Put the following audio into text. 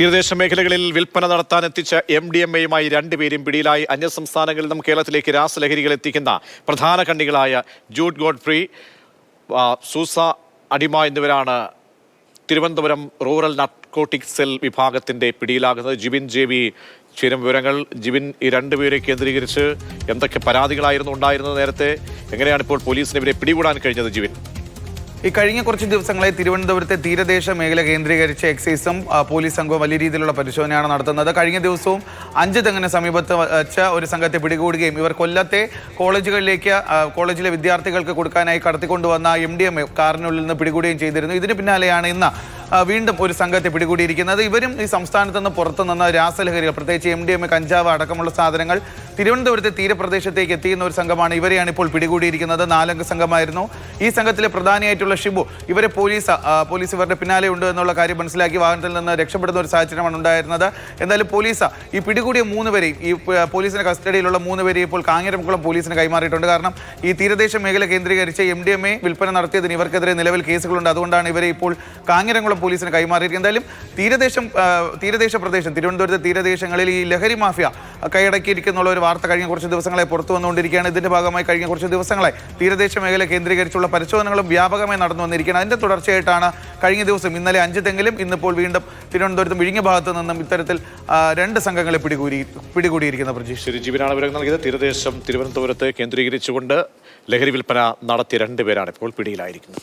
തീരദേശ മേഖലകളിൽ വിൽപ്പന നടത്താൻ എത്തിച്ച എം ഡി എം എയുമായി രണ്ടുപേരും പിടിയിലായി. അന്യസംസ്ഥാനങ്ങളിൽ നിന്നും കേരളത്തിലേക്ക് രാസലഹരികൾ എത്തിക്കുന്ന പ്രധാന കണ്ണികളായ ജൂഡ് ഗോഡ്ഫ്രി സൂസ അടിമ എന്നിവരാണ് തിരുവനന്തപുരം റൂറൽ നാർക്കോട്ടിക് സെൽ വിഭാഗത്തിന്റെ പിടിയിലാകുന്നത്. ജിബിൻ ജെ വി ചേരും വിവരങ്ങൾ. ജിബിൻ ഈ രണ്ടുപേരെ കേന്ദ്രീകരിച്ച് എന്തൊക്കെ പരാതികളായിരുന്നു ഉണ്ടായിരുന്നത് നേരത്തെ? എങ്ങനെയാണ് ഇപ്പോൾ പോലീസിനെതിരെ പിടികൂടാൻ കഴിഞ്ഞത് ജിബിൻ? ഈ കഴിഞ്ഞ കുറച്ച് ദിവസങ്ങളായി തിരുവനന്തപുരത്തെ തീരദേശ മേഖല കേന്ദ്രീകരിച്ച് എക്സൈസും പോലീസ് സംഘവും വലിയ രീതിയിലുള്ള പരിശോധനയാണ് നടത്തുന്നത്. കഴിഞ്ഞ ദിവസവും അഞ്ച് തെങ്ങിന് സമീപത്ത് വച്ച ഒരു സംഘത്തെ പിടികൂടുകയും ഇവർ കൊല്ലത്തെ കോളേജുകളിലേക്ക് കോളേജിലെ വിദ്യാർത്ഥികൾക്ക് കൊടുക്കാനായി കടത്തിക്കൊണ്ടുവന്ന എം ഡി എം കാറിനുള്ളിൽ നിന്ന് പിടികൂടുകയും ചെയ്തിരുന്നു. ഇതിന് പിന്നാലെയാണ് ഇന്ന് വീണ്ടും ഒരു സംഘത്തെ പിടികൂടിയിരിക്കുന്നത്. ഇവരും ഈ സംസ്ഥാനത്ത് നിന്ന് പുറത്തു നിന്ന് രാസലഹരികൾ പ്രത്യേകിച്ച് എം ഡി എം കഞ്ചാവ് അടക്കമുള്ള സാധനങ്ങൾ തിരുവനന്തപുരത്തെ തീരപ്രദേശത്തേക്ക് എത്തിയുന്ന ഒരു സംഘമാണ് ഇവരെയാണ് ഇപ്പോൾ പിടികൂടിയിരിക്കുന്നത്. നാലംഗ സംഘമായിരുന്നു. ഈ സംഘത്തിലെ പ്രധാനിയായിട്ടുള്ള ഷിബു ഇവരെ പോലീസ് പോലീസ് ഇവരുടെ പിന്നാലെ ഉണ്ട് എന്നുള്ള കാര്യം മനസ്സിലാക്കി വാഹനത്തിൽ നിന്ന് രക്ഷപ്പെടുന്ന ഒരു സാഹചര്യമാണ് ഉണ്ടായിരുന്നത്. എന്തായാലും പോലീസ് ഈ പിടികൂടിയ മൂന്ന് പേരെയും ഈ പോലീസിന്റെ കസ്റ്റഡിയിലുള്ള മൂന്ന് പേരെയും ഇപ്പോൾ കാഞ്ഞിരംകുളം പോലീസിന് കൈമാറിയിട്ടുണ്ട്. കാരണം ഈ തീരദേശ മേഖല കേന്ദ്രീകരിച്ച് എം ഡി എം എ വിൽപ്പന നടത്തിയതിന് ഇവർക്കെതിരെ നിലവിൽ കേസുകളുണ്ട്. അതുകൊണ്ടാണ് ഇവരെ ഇപ്പോൾ കാഞ്ഞിരംകുളം പോലീസിന് കൈമാറിയിരിക്കുന്നത് എന്തായാലും തീരദേശം തീരദേശ പ്രദേശം തിരുവനന്തപുരത്തെ തീരദേശങ്ങളിൽ ഈ ലഹരി മാഫിയ കൈയടക്കിയിരിക്കുന്നുള്ള ഒരു വാർത്ത കഴിഞ്ഞ കുറച്ച് ദിവസങ്ങളെ പുറത്തു വന്നുകൊണ്ടിരിക്കുകയാണ്. ഇതിന്റെ ഭാഗമായി കഴിഞ്ഞ കുറച്ച് ദിവസങ്ങളായി തീരദേശ മേഖല കേന്ദ്രീകരിച്ചുള്ള പരിശോധനകളും വ്യാപകമായി നടന്നു വന്നിരിക്കുകയാണ്. അതിന്റെ തുടർച്ചയായിട്ടാണ് കഴിഞ്ഞ ദിവസം ഇന്നലെ അഞ്ച് തെങ്ങിലും ഇന്നിപ്പോൾ വീണ്ടും തിരുവനന്തപുരത്തും വിഴിഞ്ഞ ഭാഗത്തു നിന്നും ഇത്തരത്തിൽ രണ്ട് സംഘങ്ങളെ പിടികൂടി പിടികൂടിയിരിക്കുന്ന പ്രജീഷ് ശരി ജിബിനാണ് വിവരം നൽകിയത് തീരദേശം തിരുവനന്തപുരത്ത് കേന്ദ്രീകരിച്ചുകൊണ്ട് ലഹരി വിൽപ്പന നടത്തിയ രണ്ടുപേരാണ് ഇപ്പോൾ പിടിയിലായിരിക്കുന്നത്.